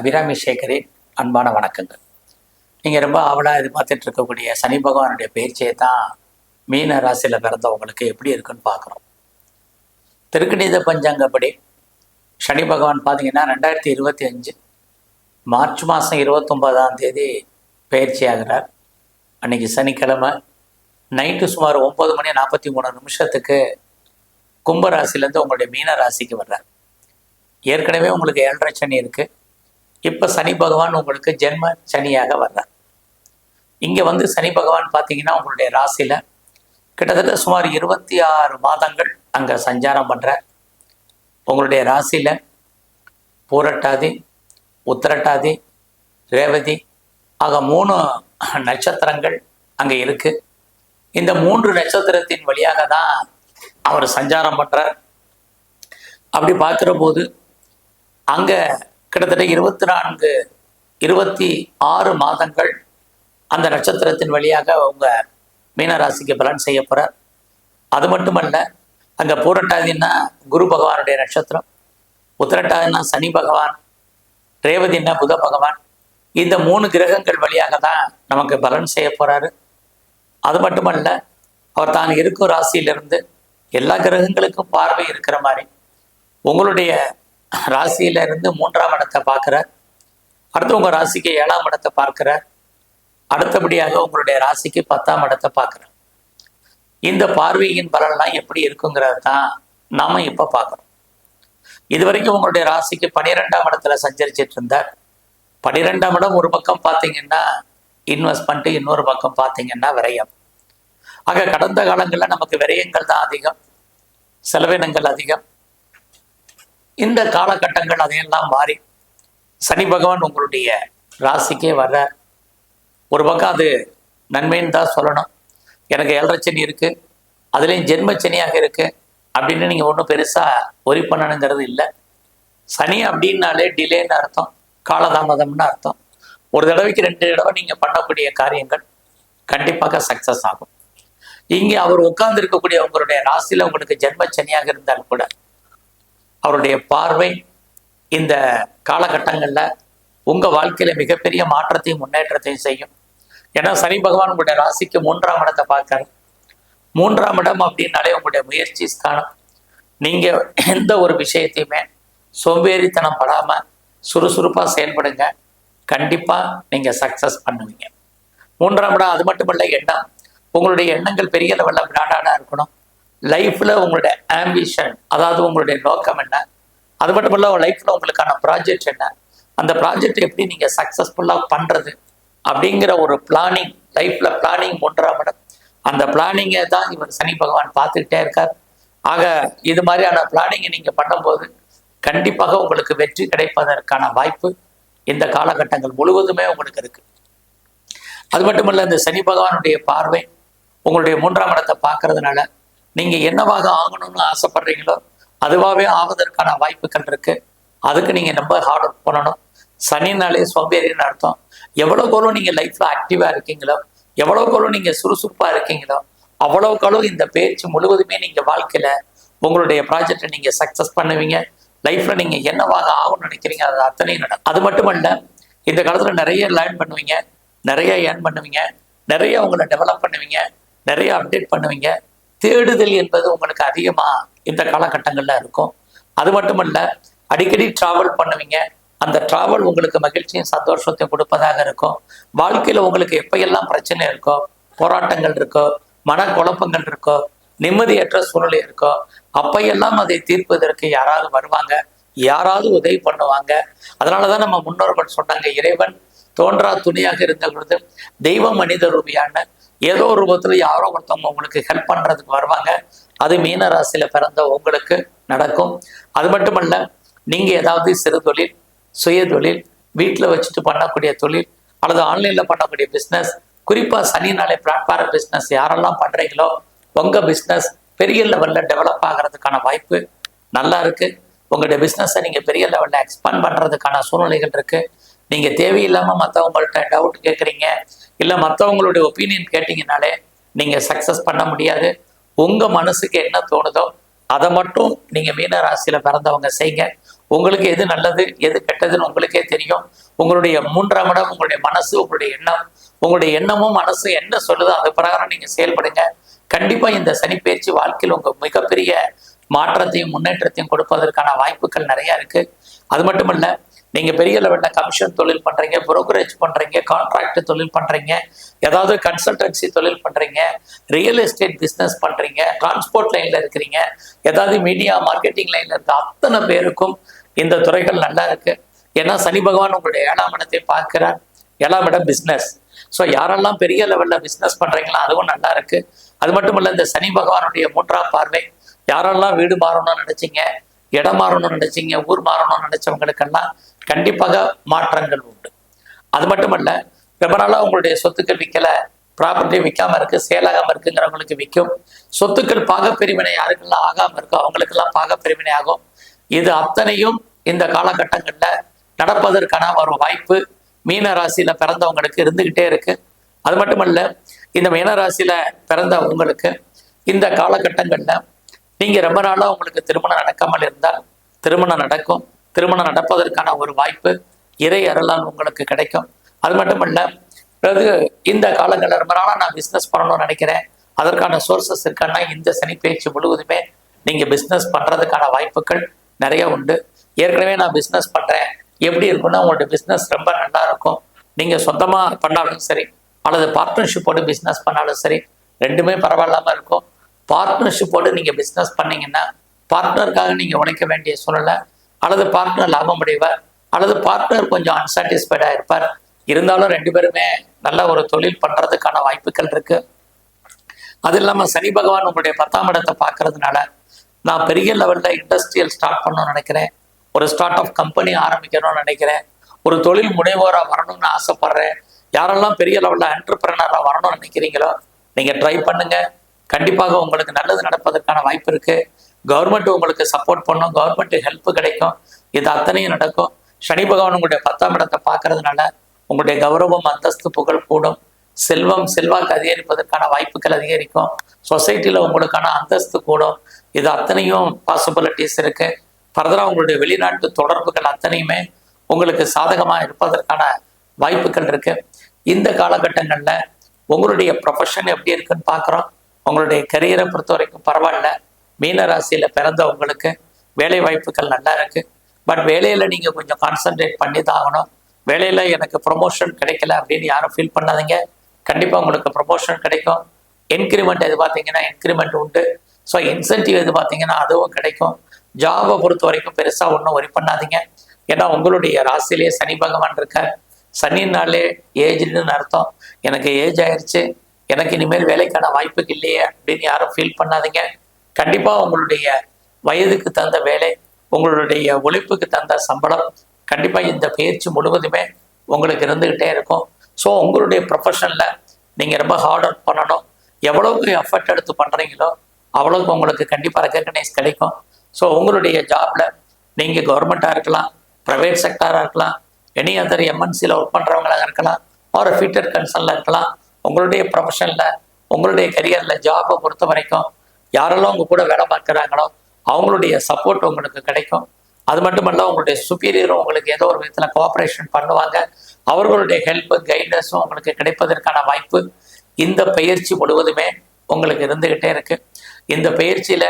அபிராமி சேகரின் அன்பான வணக்கங்கள். நீங்கள் ரொம்ப ஆவலாக எதிர்பார்த்துட்டு இருக்கக்கூடிய சனி பகவானுடைய பயிற்சியை தான் மீன ராசியில் பிறந்தவங்களுக்கு எப்படி இருக்குன்னு பார்க்குறோம். திருக்கணித பஞ்சாங்கப்படி சனி பகவான் பார்த்தீங்கன்னா ரெண்டாயிரத்தி இருபத்தி அஞ்சு மார்ச் மாதம் இருபத்தொம்பதாம் தேதி பயிற்சி ஆகிறார் அன்னைக்கு சனிக்கிழமை நைட்டு சுமார் ஒம்பது மணி நாற்பத்தி மூணு நிமிஷத்துக்கு கும்பராசிலேருந்து உங்களுடைய மீன ராசிக்கு வர்றார். ஏற்கனவே உங்களுக்கு ஏழரை சனி இருக்குது இப்போ சனி பகவான் உங்களுக்கு ஜென்ம சனியாக வர்றார். இங்கே வந்து சனி பகவான் பார்த்தீங்கன்னா உங்களுடைய ராசியில் கிட்டத்தட்ட சுமார் இருபத்தி ஆறு மாதங்கள் அங்கே சஞ்சாரம் பண்ணுறார் உங்களுடைய ராசியில் பூரட்டாதி உத்திரட்டாதி ரேவதி ஆக மூணு நட்சத்திரங்கள் அங்கே இருக்குது இந்த மூன்று நட்சத்திரத்தின் வழியாக தான் அவர் சஞ்சாரம் பண்ணுறார் அப்படி பார்க்குற போது அங்கே கிட்டத்தட்ட இருபத்தி நான்கு இருபத்தி ஆறு மாதங்கள் அந்த நட்சத்திரத்தின் வழியாக அவங்க மீனராசிக்கு பலன் செய்ய போகிறார் அது மட்டுமல்ல அங்கே பூரட்டாதின்னா குரு பகவானுடைய நட்சத்திரம் உத்திரட்டாதின்னா சனி பகவான் ரேவதின்னா புத பகவான் இந்த மூணு கிரகங்கள் வழியாக தான் நமக்கு பலன் செய்ய போகிறாரு அது மட்டுமல்ல அவர் தான் இருக்கும் ராசியிலிருந்து எல்லா கிரகங்களுக்கும் பார்வை இருக்கிற மாதிரி உங்களுடைய ராசியில இருந்து மூன்றாம் இடத்தை பார்க்கிறார். அடுத்து உங்க ராசிக்கு ஏழாம் இடத்தை பார்க்கிறார். அடுத்தபடியாக உங்களுடைய ராசிக்கு பத்தாம் இடத்தை பார்க்கிறார். இந்த பார்வையின் பலன்லாம் எப்படி இருக்குங்கிறது தான் நாம இப்ப பார்க்கறோம். இது வரைக்கும் உங்களுடைய ராசிக்கு பனிரெண்டாம் இடத்துல சஞ்சரிச்சிட்டு இருந்தார். பன்னிரெண்டாம் இடம் ஒரு பக்கம் பார்த்தீங்கன்னா இன்வெஸ்ட்மெண்ட் இன்னொரு பக்கம் பார்த்தீங்கன்னா விரயம். ஆக கடந்த காலங்களில் நமக்கு விரயங்கள் தான் அதிகம். செலவினங்கள் அதிகம். இந்த காலகட்டங்கள் அதையெல்லாம் மாறி சனி பகவான் உங்களுடைய ராசிக்கே வர்ற ஒரு பக்கம் அது நன்மைன்னு தான் சொல்லணும். எனக்கு ஏழரைச்சனி இருக்கு. அதுலேயும் ஜென்மச்சனியாக இருக்கு. அப்படின்னு நீங்கள் ஒன்றும் பெருசாக ஒரி பண்ணணுங்கிறது இல்லை. சனி அப்படின்னாலே டிலேன்னு அர்த்தம். காலதாமதம்னு அர்த்தம். ஒரு தடவைக்கு ரெண்டு தடவை நீங்கள் பண்ணக்கூடிய காரியங்கள் கண்டிப்பாக சக்ஸஸ் ஆகும். இங்கே அவர் உட்கார்ந்து இருக்கக்கூடிய உங்களுடைய ராசியில் உங்களுக்கு ஜென்மச்சனியாக இருந்தால் கூட அவருடைய பார்வை இந்த காலகட்டங்களில் உங்கள் வாழ்க்கையில் மிகப்பெரிய மாற்றத்தையும் முன்னேற்றத்தையும் செய்யும். ஏன்னா சனி பகவான் உங்களுடைய ராசிக்கு மூன்றாம் இடத்தை பார்க்காரு. மூன்றாம் இடம் அப்படின்னாலே உங்களுடைய முயற்சி ஸ்தானம். நீங்கள் எந்த ஒரு விஷயத்தையுமே சோம்பேறித்தனம் படாமல் சுறுசுறுப்பாக செயல்படுங்க. கண்டிப்பாக நீங்கள் சக்ஸஸ் பண்ணுவீங்க. மூன்றாம் இடம் அது மட்டுமல்ல எண்ணம். உங்களுடைய எண்ணங்கள் பெரிய லெவலில் பிராண்டாக இருக்கணும். லைஃப்பில் உங்களுடைய ஆம்பிஷன் அதாவது உங்களுடைய நோக்கம் என்ன? அது மட்டும் இல்ல லைஃப்பில் உங்களுக்கான ப்ராஜெக்ட் என்ன? அந்த ப்ராஜெக்ட் எப்படி நீங்கள் சக்ஸஸ்ஃபுல்லாக பண்ணுறது அப்படிங்கிற ஒரு பிளானிங் லைஃப்பில் பிளானிங் மூன்றாம் இடம் அந்த பிளானிங்கை தான் இவர் சனி பகவான் பார்த்துக்கிட்டே இருக்கார். ஆக இது மாதிரியான பிளானிங்கை நீங்கள் பண்ணும்போது கண்டிப்பாக உங்களுக்கு வெற்றி கிடைப்பதற்கான வாய்ப்பு இந்த காலகட்டங்கள் முழுவதுமே உங்களுக்கு இருக்கு. அது மட்டுமல்ல இந்த சனி பகவானுடைய பார்வை உங்களுடைய மூன்றாம் இடத்தை பார்க்கறதுனால நீங்க என்னவாக ஆகணும்னு ஆசைப்படுறீங்களோ அதுவாகவே ஆவதற்கான வாய்ப்புகள் இருக்கு. அதுக்கு நீங்க ரொம்ப ஹார்ட் ஒர்க் பண்ணணும். சனினாலே சோம்பேறின்னு அர்த்தம். எவ்வளவுக்கு எவ்வளோ நீங்க லைஃப்ல ஆக்டிவா இருக்கீங்களோ எவ்வளவுக்கு எவ்வளோ நீங்க சுறுசுறுப்பா இருக்கீங்களோ அவ்வளவுக்கு அளவு இந்த பேச்சு முழுவதுமே நீங்க வாழ்க்கையில உங்களுடைய ப்ராஜெக்டை நீங்க சக்சஸ் பண்ணுவீங்க. லைஃப்ல நீங்க என்னவாக ஆகும்னு நினைக்கிறீங்க அது அத்தனையும் நடக்கும். அது மட்டுமல்ல இந்த காலத்துல நிறைய லேர்ன் பண்ணுவீங்க நிறைய ஏர்ன் பண்ணுவீங்க நிறைய உங்களை டெவலப் பண்ணுவீங்க நிறைய அப்டேட் பண்ணுவீங்க. தேடுதல் என்பது உங்களுக்கு அதிகமா இந்த காலகட்டங்கள்ல இருக்கும். அது மட்டுமல்ல அடிக்கடி டிராவல் பண்ணுவீங்க. அந்த டிராவல் உங்களுக்கு மகிழ்ச்சியும் சந்தோஷத்தையும் கொடுப்பதாக இருக்கும். வாழ்க்கையில உங்களுக்கு எப்பயெல்லாம் பிரச்சனை இருக்கோ போராட்டங்கள் இருக்கோ மனக்குழப்பங்கள் இருக்கோ நிம்மதியற்ற சூழ்நிலை இருக்கோ அப்பையெல்லாம் அதை தீர்ப்பதற்கு யாராவது வருவாங்க யாராவது உதவி பண்ணுவாங்க. அதனாலதான் நம்ம முன்னோர்கள் சொன்னாங்க இறைவன் தோன்றா துணியாக இருந்த பொழுது தெய்வ மனித ரூபியான ஏதோ ஒரு விதத்துல யாரோ ஒருத்தவங்க உங்களுக்கு ஹெல்ப் பண்றதுக்கு வருவாங்க. அது மீன ராசியில பிறந்த உங்களுக்கு நடக்கும். அது மட்டுமல்ல நீங்க ஏதாவது சிறு தொழில் சுய தொழில் வீட்டில் வச்சுட்டு பண்ணக்கூடிய தொழில் அல்லது ஆன்லைன்ல பண்ணக்கூடிய பிஸ்னஸ் குறிப்பா சனி நாளை பிளாட்ஃபார்ம் பிஸ்னஸ் யாரெல்லாம் பண்றீங்களோ உங்க பிஸ்னஸ் பெரிய லெவல்ல டெவலப் ஆகிறதுக்கான வாய்ப்பு நல்லா இருக்கு. உங்களுடைய பிஸ்னஸை நீங்க பெரிய லெவல்ல எக்ஸ்பேண்ட் பண்றதுக்கான சூழ்நிலைகள் இருக்கு. நீங்க தேவையில்லாம மற்றவங்கள்ட்ட டவுட் கேட்குறீங்க இல்லை மற்றவங்களுடைய ஒப்பீனியன் கேட்டீங்கனாலே நீங்க சக்சஸ் பண்ண முடியாது. உங்க மனசுக்கு என்ன தோணுதோ அதை மட்டும் நீங்க மீன ராசியில பிறந்தவங்க செய்யுங்க உங்களுக்கு எது நல்லது எது கெட்டதுன்னு உங்களுக்கே தெரியும். உங்களுடைய மூன்றாம் இடம் உங்களுடைய மனசு உங்களுடைய எண்ணம். உங்களுடைய எண்ணமும் மனசு என்ன சொல்லுதோ அது பிரகாரம் நீங்க செயல்படுங்க. கண்டிப்பா இந்த சனிப்பெயர்ச்சி வாழ்க்கையில் உங்க மிகப்பெரிய மாற்றத்தையும் முன்னேற்றத்தையும் கொடுப்பதற்கான வாய்ப்புகள் நிறைய இருக்கு. அது மட்டும் இல்லை நீங்க பெரிய லெவலில் கமிஷன் தொழில் பண்றீங்க புரோக்கரேஜ் பண்றீங்க கான்ட்ராக்ட் தொழில் பண்றீங்க ஏதாவது கன்சல்டன்சி தொழில் பண்றீங்க ரியல் எஸ்டேட் பிஸ்னஸ் பண்றீங்க டிரான்ஸ்போர்ட் லைன்ல இருக்கிறீங்க ஏதாவது மீடியா மார்க்கெட்டிங் லைன்ல இருக்க அத்தனை பேருக்கும் இந்த துறைகள் நல்லா இருக்கு. ஏன்னா சனி பகவான் உங்களுடைய ஏழாம் இடத்தை பார்க்கிறார். ஏழாம் இடம் பிஸ்னஸ் ஸோ யாரெல்லாம் பெரிய லெவலில் பிஸ்னஸ் பண்ணுறீங்களோ அதுவும் நல்லா இருக்கு. அது மட்டும் இல்லை இந்த சனி பகவானுடைய மூன்றாம் பார்வை யாரெல்லாம் வீடு மாறணும்னு நினைச்சீங்க இடம் மாறணும்னு நினைச்சீங்க ஊர் மாறணும்னு நினைச்சவங்களுக்கெல்லாம் கண்டிப்பாக மாற்றங்கள் உண்டு. அது மட்டுமல்ல ரொம்ப நாளாக உங்களுடைய சொத்துக்கள் விற்கலை ப்ராப்பர்ட்டி விற்காம இருக்கு சேலாகாம இருக்குங்கிறவங்களுக்கு விற்கும் சொத்துக்கள் பாகப்பிரிவினை யாருக்கெல்லாம் ஆகாம இருக்கோ அவங்களுக்கெல்லாம் பாகப்பிரிவினை ஆகும். இது அத்தனையும் இந்த காலகட்டங்கள்ல நடப்பதற்கான ஒரு வாய்ப்பு மீன ராசியில பிறந்தவங்களுக்கு இருந்துகிட்டே இருக்கு. அது மட்டுமல்ல இந்த மீன ராசியில பிறந்த உங்களுக்கு இந்த காலகட்டங்கள்ல நீங்கள் ரொம்ப நாளாக உங்களுக்கு திருமணம் நடக்காமல் இருந்தால் திருமணம் நடக்கும். திருமணம் நடப்பதற்கான ஒரு வாய்ப்பு இறை அருளால் உங்களுக்கு கிடைக்கும். அது மட்டுமல்ல பிறகு இந்த காலங்களில் ரொம்ப நாளாக நான் பிஸ்னஸ் பண்ணணும்னு நினைக்கிறேன். அதற்கான சோர்சஸ் இருக்கான்னா இந்த சனி பயிற்சி முழுவதுமே நீங்கள் பிஸ்னஸ் பண்ணுறதுக்கான வாய்ப்புகள் நிறைய உண்டு. ஏற்கனவே நான் பிஸ்னஸ் பண்ணுறேன் எப்படி இருக்குன்னா உங்களோட பிஸ்னஸ் ரொம்ப நல்லா இருக்கும். நீங்கள் சொந்தமாக பண்ணாலும் சரி அல்லது பார்ட்னர்ஷிப்போடு பிஸ்னஸ் பண்ணாலும் சரி ரெண்டுமே பரவாயில்லாமல் இருக்கும். பார்ட்னர்ஷிப்போடு நீங்கள் பிஸ்னஸ் பண்ணீங்கன்னா பார்ட்னருக்காக நீங்கள் உழைக்க வேண்டிய சூழலை அல்லது பார்ட்னர் லாபம் அடைவார் அல்லது பார்ட்னர் கொஞ்சம் அன்சாட்டிஸ்ஃபைடாக இருப்பார். இருந்தாலும் ரெண்டு பேருமே நல்ல ஒரு தொழில் பண்ணுறதுக்கான வாய்ப்புகள் இருக்குது அது இல்லாமல் சனி பகவான் உங்களுடைய பத்தாம் இடத்தை பார்க்கறதுனால நான் பெரிய லெவலில் இண்டஸ்ட்ரியல் ஸ்டார்ட் பண்ணணும்னு நினைக்கிறேன். ஒரு ஸ்டார்ட் அப் கம்பெனி ஆரம்பிக்கணும்னு நினைக்கிறேன். ஒரு தொழில் முனைவோராக வரணும்னு ஆசைப்பட்றேன். யாரெல்லாம் பெரிய லெவலில் என்டர்பிரனராக வரணும்னு நினைக்கிறீங்களோ நீங்கள் ட்ரை பண்ணுங்கள் கண்டிப்பாக உங்களுக்கு நல்லது நடப்பதற்கான வாய்ப்பு இருக்கு. கவர்மெண்ட் உங்களுக்கு சப்போர்ட் பண்ணும். கவர்மெண்ட் ஹெல்ப் கிடைக்கும். இது அத்தனையும் நடக்கும். சனி பகவான் உங்களுடைய பத்தாம் இடத்தை பார்க்கறதுனால உங்களுடைய கௌரவம் அந்தஸ்து புகழ் கூடும். செல்வம் செல்வாக்கு அதிகரிப்பதற்கான வாய்ப்புகள் அதிகரிக்கும். சொசைட்டியில் உங்களுக்கான அந்தஸ்து கூடும். இது அத்தனையும் பாசிபிலிட்டிஸ் இருக்கு. ஃபர்தரா உங்களுடைய வெளிநாட்டு தொடர்புகள் அத்தனையுமே உங்களுக்கு சாதகமா இருப்பதற்கான வாய்ப்புகள் இருக்கு. இந்த காலகட்டங்கள்ல உங்களுடைய ப்ரொஃபஷன் எப்படி இருக்குன்னு பார்க்குறோம். உங்களுடைய கரியரை பொறுத்த வரைக்கும் பரவாயில்ல. மீன ராசியில் பிறந்தவங்களுக்கு வேலை வாய்ப்புகள் நல்லா இருக்கு. பட் வேலையில நீங்கள் கொஞ்சம் கான்சென்ட்ரேட் பண்ணி தான் ஆகணும். வேலையில எனக்கு ப்ரொமோஷன் கிடைக்கல அப்படின்னு யாரும் ஃபீல் பண்ணாதீங்க. கண்டிப்பாக உங்களுக்கு ப்ரொமோஷன் கிடைக்கும். இன்க்ரிமெண்ட் எது பார்த்தீங்கன்னா இன்க்ரிமெண்ட் உண்டு. ஸோ இன்சென்டிவ் எது பார்த்தீங்கன்னா அதுவும் கிடைக்கும். ஜாபை பொறுத்த வரைக்கும் பெருசாக ஒன்றும் ஒரி பண்ணாதீங்க. ஏன்னா உங்களுடைய ராசிலேயே சனி பகவான் இருக்கார். சனினாலே ஏஜ்னு அர்த்தம். எனக்கு ஏஜ் ஆயிடுச்சு எனக்கு இனிமேல் வேலைக்கான வாய்ப்புக்கு இல்லையே அப்படின்னு யாரும் ஃபீல் பண்ணாதீங்க. கண்டிப்பா உங்களுடைய வயதுக்கு தகுந்த வேலை உங்களுடைய உழைப்புக்கு தகுந்த சம்பளம் கண்டிப்பா இந்த பயிற்சி முழுவதுமே உங்களுக்கு இருந்துகிட்டே இருக்கும். ஸோ உங்களுடைய ப்ரொஃபஷனில் நீங்கள் ரொம்ப ஹார்ட் ஒர்க் பண்ணணும். எவ்வளவுக்கு எஃபர்ட் எடுத்து பண்ணுறீங்களோ அவ்வளவுக்கு உங்களுக்கு கண்டிப்பாக ரெக்கக்னைஸ் கிடைக்கும். ஸோ உங்களுடைய ஜாப்ல நீங்கள் கவர்மெண்ட்டாக இருக்கலாம் ப்ரைவேட் செக்டாராக இருக்கலாம் எனி அதர் எம்என்சியில் ஒர்க் பண்ணுறவங்களாக இருக்கலாம் ஒரு ஃபீட்டர் கன்சர்னில் இருக்கலாம். உங்களுடைய ப்ரொஃபஷனில் உங்களுடைய கரியரில் ஜாபை பொறுத்த வரைக்கும் யாரெல்லாம் உங்கள் கூட வேலை பார்க்குறாங்களோ அவங்களுடைய சப்போர்ட் உங்களுக்கு கிடைக்கும். அது மட்டுமல்ல உங்களுடைய சுப்பீரியர் உங்களுக்கு ஏதோ ஒரு விதத்தில் கோஆப்ரேஷன் பண்ணுவாங்க. அவர்களுடைய ஹெல்ப் கைடன்ஸும் உங்களுக்கு கிடைப்பதற்கான வாய்ப்பு இந்த பயிற்சி முழுவதுமே உங்களுக்கு இருந்துகிட்டே இருக்கு. இந்த பயிற்சியில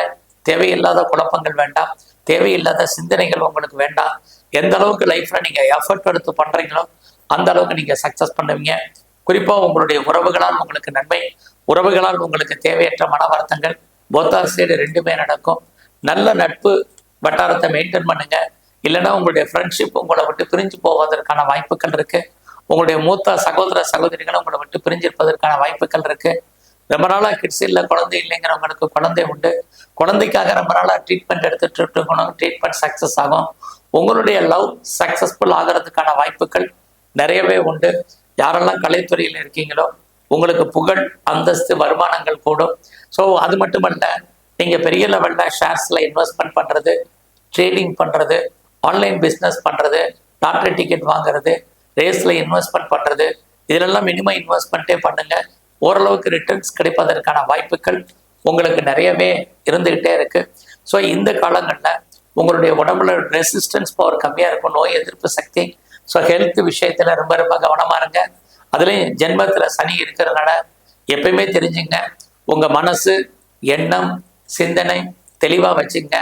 தேவையில்லாத குழப்பங்கள் வேண்டாம். தேவையில்லாத சிந்தனைகள் உங்களுக்கு வேண்டாம். எந்த அளவுக்கு லைஃப்பில் நீங்க எஃபர்ட் எடுத்து பண்றீங்களோ அந்த அளவுக்கு நீங்க சக்சஸ் பண்ணுவீங்க. குறிப்பாக உங்களுடைய உறவுகளால் உங்களுக்கு நன்மை உறவுகளால் உங்களுக்கு தேவையற்ற மன வருத்தங்கள் போத்தார் சைடு ரெண்டுமே நடக்கும். நல்ல நட்பு வட்டாரத்தை மெயின்டைன் பண்ணுங்க. இல்லைன்னா உங்களுடைய ஃப்ரெண்ட்ஷிப் உங்களை விட்டு பிரிஞ்சு போவதற்கான வாய்ப்புகள் இருக்கு. உங்களுடைய மூத்த சகோதர சகோதரிகள் உங்களை விட்டு பிரிஞ்சிருப்பதற்கான வாய்ப்புகள் இருக்கு. ரொம்ப நாளாக கிட்ஸ் இல்லை குழந்தை இல்லைங்கிறவங்களுக்கு குழந்தை உண்டு. குழந்தைக்காக ரொம்ப நாளா ட்ரீட்மெண்ட் எடுத்துட்டு இருக்கணும் ட்ரீட்மெண்ட் சக்ஸஸ் ஆகும். உங்களுடைய லவ் சக்சஸ்ஃபுல் ஆகிறதுக்கான வாய்ப்புகள் நிறையவே உண்டு. யாரெல்லாம் கலைத்துறையில் இருக்கீங்களோ உங்களுக்கு புகழ் அந்தஸ்து வருமானங்கள் கூடும். ஸோ அது மட்டுமல்ல நீங்கள் பெரிய லெவலில் ஷேர்ஸில் இன்வெஸ்ட்மெண்ட் பண்ணுறது ட்ரேடிங் பண்ணுறது ஆன்லைன் பிஸ்னஸ் பண்ணுறது லாட்ரி டிக்கெட் வாங்குறது ரேஸில் இன்வெஸ்ட்மெண்ட் பண்ணுறது இதிலெல்லாம் மினிமம் இன்வெஸ்ட்மெண்ட்டே பண்ணுங்கள் ஓரளவுக்கு ரிட்டர்ன்ஸ் கிடைப்பதற்கான வாய்ப்புகள் உங்களுக்கு நிறையவே இருந்துக்கிட்டே இருக்குது ஸோ இந்த காலங்களில் உங்களுடைய உடம்புல ரெசிஸ்டன்ஸ் பவர் கம்மியாக இருக்கும் நோய் எதிர்ப்பு சக்தி ஸோ ஹெல்த் விஷயத்தில் ரொம்ப ரொம்ப கவனமாக இருங்க. அதுலேயும் ஜென்மத்தில் சனி இருக்கிறதுனால எப்பயுமே தெரிஞ்சுங்க. உங்கள் மனசு எண்ணம் சிந்தனை தெளிவாக வச்சுங்க.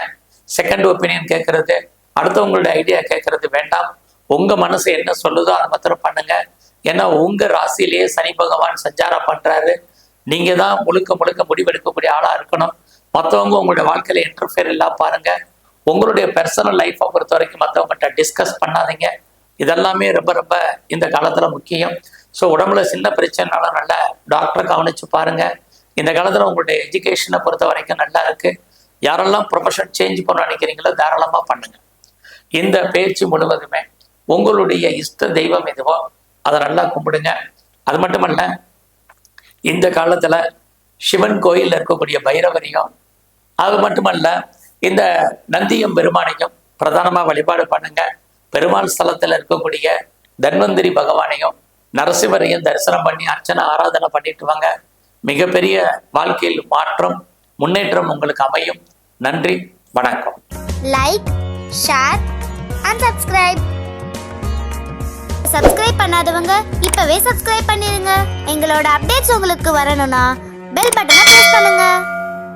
செகண்ட் ஒப்பீனியன் கேட்கறது அடுத்தவங்களுடைய ஐடியா கேட்கறது வேண்டாம். உங்கள் மனசு என்ன சொல்லுதோ அதை மாத்திரம் பண்ணுங்க. ஏன்னா உங்கள் ராசியிலேயே சனி பகவான் சஞ்சாரம் பண்ணுறாரு நீங்கள் தான் முழுக்க முழுக்க முடிவெடுக்கக்கூடிய ஆளாக இருக்கணும். மற்றவங்க உங்களுடைய வாழ்க்கையில் இன்டர்ஃபியர் இல்லாம பாருங்கள் உங்களுடைய பர்சனல் லைஃப்பை பொறுத்த வரைக்கும் மற்றவங்ககிட்ட டிஸ்கஸ் பண்ணாதீங்க. இதெல்லாமே ரொம்ப ரொம்ப இந்த காலத்தில் முக்கியம். ஸோ உடம்புல சின்ன பிரச்சனைனால நல்லா டாக்டரை கவனிச்சு பாருங்க. இந்த காலத்தில் உங்களுடைய எஜுகேஷனை பொறுத்த வரைக்கும் நல்லா இருக்கு. யாரெல்லாம் ப்ரொஃபஷன் சேஞ்ச் பண்ண நினைக்கிறீங்களோ தாராளமாக பண்ணுங்க. இந்த பயிற்சி முழுவதுமே உங்களுடைய இஷ்ட தெய்வம் எதுவோ அதை நல்லா கும்பிடுங்க. அது மட்டுமல்ல இந்த காலத்துல சிவன் கோயில்ல இருக்கக்கூடிய பைரவரையும் அது மட்டுமல்ல இந்த நந்தியம் பெருமானையும் பிரதானமா வழிபாடு பண்ணுங்க. பெருமாள் ஸ்தலத்துல இருக்கக்கூடிய தன்வந்திரி பகவானையும் நரசிம்மரையும் தரிசனம் பண்ணி அர்ச்சனை ஆராதனை பண்ணிட்டு வாங்க. மிகப்பெரிய வாழ்க்கையில் மாற்றம் முன்னேற்றம் உங்களுக்கு அமையும். நன்றி வணக்கம். Like share and subscribe subscribe பண்ணாதவங்க இப்பவே சப்ஸ்கிரைப் பண்ணிருங்க. எங்களோட அப்டேட்ஸ் உங்களுக்கு வரணும்னா பெல் பட்டனை பிரஸ் பண்ணுங்க.